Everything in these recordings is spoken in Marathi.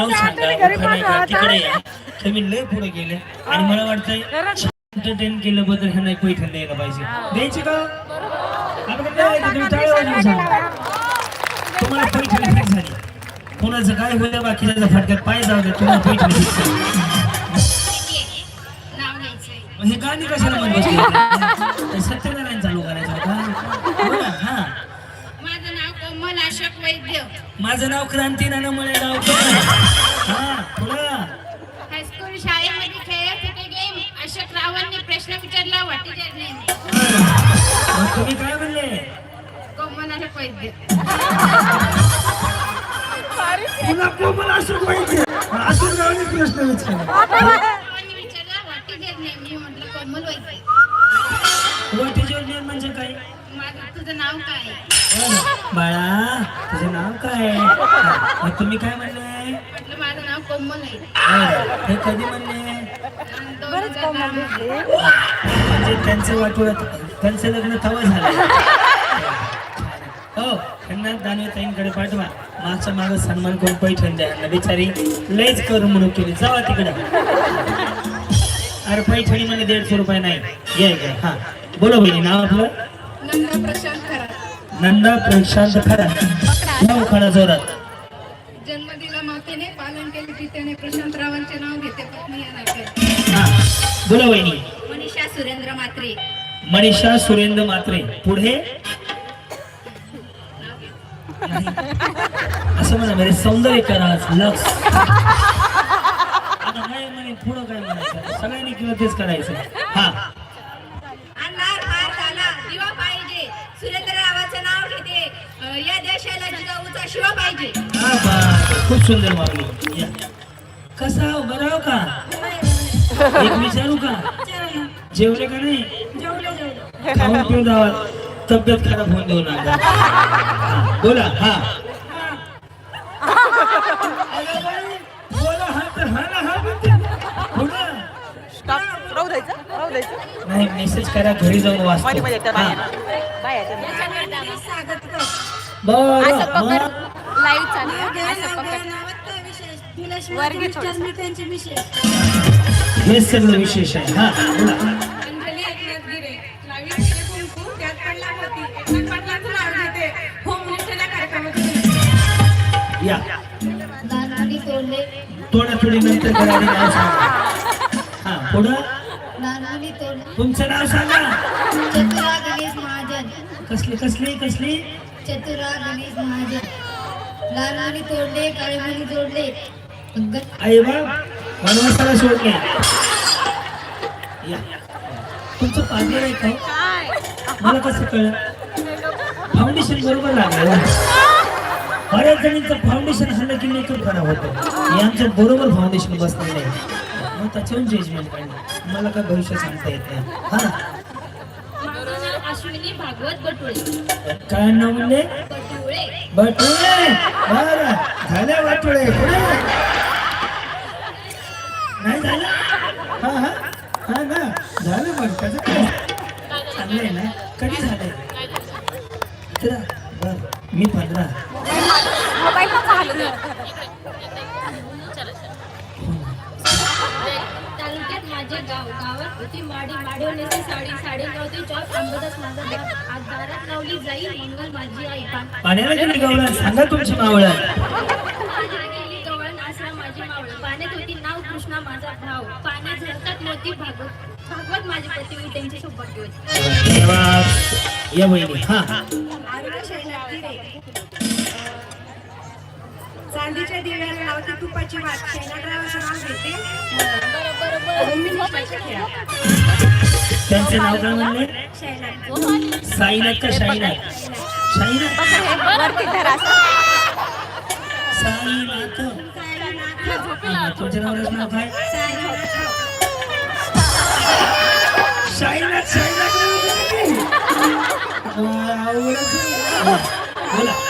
नाव सांगा उखाणा आहे का? तिकडे या तुम्ही लय पुढे गेले. आणि मला वाटतंय एंटरटेन केलं बद्दल ह्यांना एक पैठण द्यायला पाहिजे. द्यायची का? आता काय द्यायचं? तुम्ही टाळ्या वाजवून सांगा. तुम्हाला पैठणी फिट झाली. कोणाचं काय होतं बाकीच्या फटक्यात पाय जाऊ दे तुम्हाला पैठणी फिट झाली. हे गाणी कशाला म्हणत बसले? सत्यनारायण चालू करायचं होता बोला, हा माझं नाव कोमल अशोक वैद्य. माझं नाव क्रांती नाना मळे गावकर हा हायस्कूल शाळेमध्ये खेळत होते गेम अशोक रावांनी प्रश्न विचारला व्हॉट इज युअर नेम मग तुम्ही काय म्हणले? कोमल अशोक वैद्य. पुन्हा कोमल अशोक पाहिजे अशोक रावने प्रश्न विचारला. रावांनी विचारला व्हॉट इज युअर नेम मी म्हटलं कोमल वैद्य. म्हणजे काय? तुझं नाव काय? आहे? बाळा तुझं नाव काय? आहे? मग तुम्ही काय म्हणले? म्हटलं माझं नाव कोमल आहे. हा, कधी म्हणले. म्हणजे त्यांचं वाटोळं त्यांचं लग्न तवा झालं. हो त्यांना दानवेताईंकडे पाठवा. मागच्या मागं सन्मान करून पैठण द्या. यांना बिचारी लयच करू म्हणून केली. जावा तिकडं. अरे पैठणी मध्ये दीडशे रुपये नाही. ये हा. बोला बहिणी नाव आपलं? नंदा प्रशांत खरात. नंदा प्रशांत खरा नाव खरा जोरात. मातेने पालन केले पित्याने प्रशांत रावांचे नाव घेते पत्नी या नात्यात हा. बोला बहिणी मनीषा सुरेंद्र मात्रे मनीषा सुरेंद्र मात्रे पुढे? असं म्हणा म्हणजे सौंदर्य करा लक्ष. आता नाही म्हणे पुढं काय म्हणायचं? सगळ्यांनी किंवा तेच करायचं. हा अंधार पार झाला दिवा पाहिजे सुरेंद्र रावाचं नाव घेते अं, या देशाला जिजाऊचा शिवा पाहिजे. खूप सुंदर मागणी. कसा हो? बरं हो का? एक विचारू का? जेवले का नाही? खाऊन पिऊन राहा. तब्येत खराब होऊन देऊ नका. हा, बोला हा. बोला हा तर हा ना हा नाही मेसेज करा घरी जाऊन वाचतो. बाया. बाया त्या स्वागत कर बरं. असं पकड मग लाईव्ह चालू आहे. असं पकड वर घे थोडंसं. हे सगळं विशेष आहे हा. अंजली एकनाथ गिरे लावी गिरे कुंकू त्यात पडला होती एकनाथ पाटलांचं नाव घेते होम मिनिस्टरच्या कार्यक्रमात या. नानानी तोडले. थोड्या थोडी नंतर करायला नाव सांगा. हा पुढं? तुमचं नाव सांगा. चतुरा गणेश महाजन. कसली कसली कसली? चतुरा गणेश महाजन. नानानी तोडले काळेमणी जोडले. गण- आई बाप वनवासाला सोडले तुमचं पार्लर आहे काय? मला कसं कळलं? फाउंडेशन बरोबर लागलं बऱ्याच जणींचं फाउंडेशन हल्लं की मेकअप खराब होतं. हे आमचं बरोबर फाउंडेशन बसलेलं आहे. मग त्याच्यावर जजमेंट काढलं. मला काय भविष्य सांगता येत नाही. हा नाव अश्विनी भागवत बटुळे. काय नाव म्हणले? बटुळे. बटुळे. बरं. झाले बटुळे. नाही झालं? हा हा. हा ना झालं पण त्याचं काय? चांगलं आहे ना? कधी झालंय? बरं. मी पंधरा. मोबाईल माझे गाव गावात होती. माडी माडवण्याची साडी साडी लावते. चॉप आंबदच माझा दात आज दारात लावली जाईल. मंगल माझी आई पान पाण्याला गेली गवळण. सांगा तुमची मावळण पाण्याला गेली गवळण आसरा माझी मावळ. पाण्यात होती नाव कृष्णा माझा भाव पाण्यात झरतात मोती भागवत. भागवत माझे पती त्यांची सोबत घेऊन धन्यवाद. या बहिणी हा. चांदीच्या दिव्याला लावते तुपाची वाट शेणाड्रावरचं नाव घेते त्यांचे नाव काय म्हणले? साईनाथ का साईनाथ साईनाथ. साईनाथ. तुमच्या नावाचं नाव काय? साईनाथ. साईनाथ. बोला.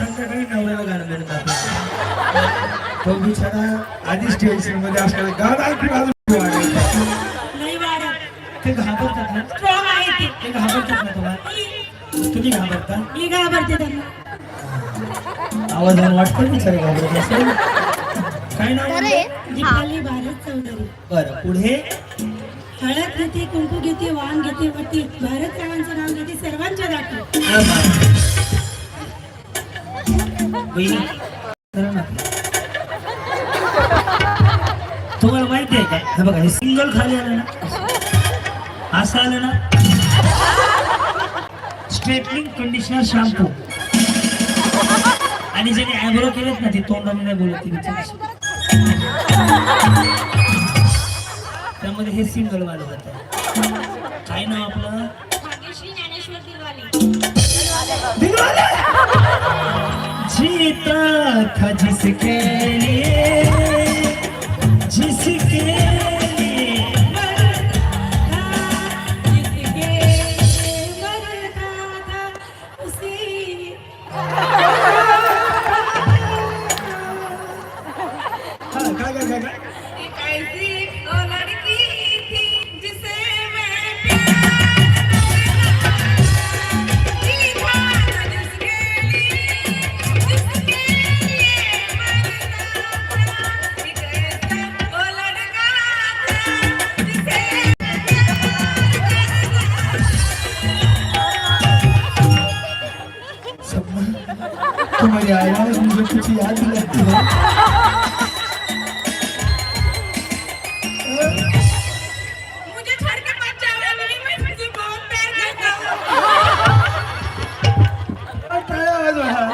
संकटही नवऱ्याला गाणं म्हणत तो बिचारा आधीच टेन्शनमध्ये असल्याला गाणं आणखी बाजू ते घाबरतात ना? ते? घाबरतात ना तुला तुम्ही घाबरता? मी घाबरते त्यांना. आवाजाला वाटतं बिचारे घाबरत असेल. काय नाव भारत चौधरी. बरं पुढे? हळद घेते कुंकू घेते वाण घेते वटी. भारत सर्वांचं नाव घेते सर्वांच्या दाखव तुम्हाला माहिती आहे काय हे बघा हे सिंगल खाली आलं ना असं आलं ना. स्ट्रेटनिंग कंडिशनर शॅम्पू आणि ज्याने ॲब्रो केलेत ना ते तोंडाने नाही बोलत त्यामध्ये हे सिंगल वालं जातं काय नाव आपलं? जीता था जिसके लिए। प्यार करता हूँ काय आवाज हा?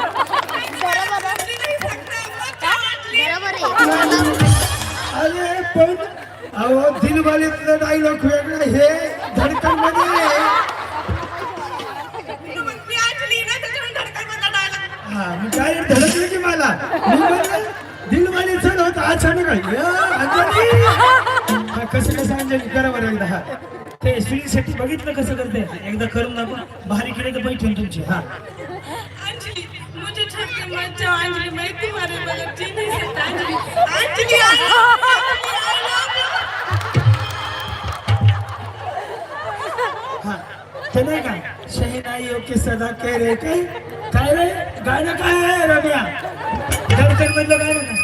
अरे पण अहो दिलवालेतलं डायलॉग वेगळं हे धडकनमध्ये हा मी काय धडकलं की मला? मी म्हणलं दिलवाले चढ होत अचानक. या, अंजली! हा, कसं कसं अंजली? करा बरं एकदा हा. ते साठी बघितलं कसं करते? एकदा करून दाखवा. भारी केले तर बैठून तुमची हा. अंजलि मुझे छोड़ के मत जाओ अंजलि मैं तुम्हारे बगैर जी नहीं सकता Anjali Anjali I love you, I love you. हा ते नाही का? शहनाईयो के सदा कह रे काय काय रे गाणं काय आहे रम्या? धडकन मधलं गाणं ना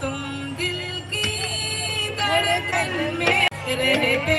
तुम दिल की धड़कन में रहते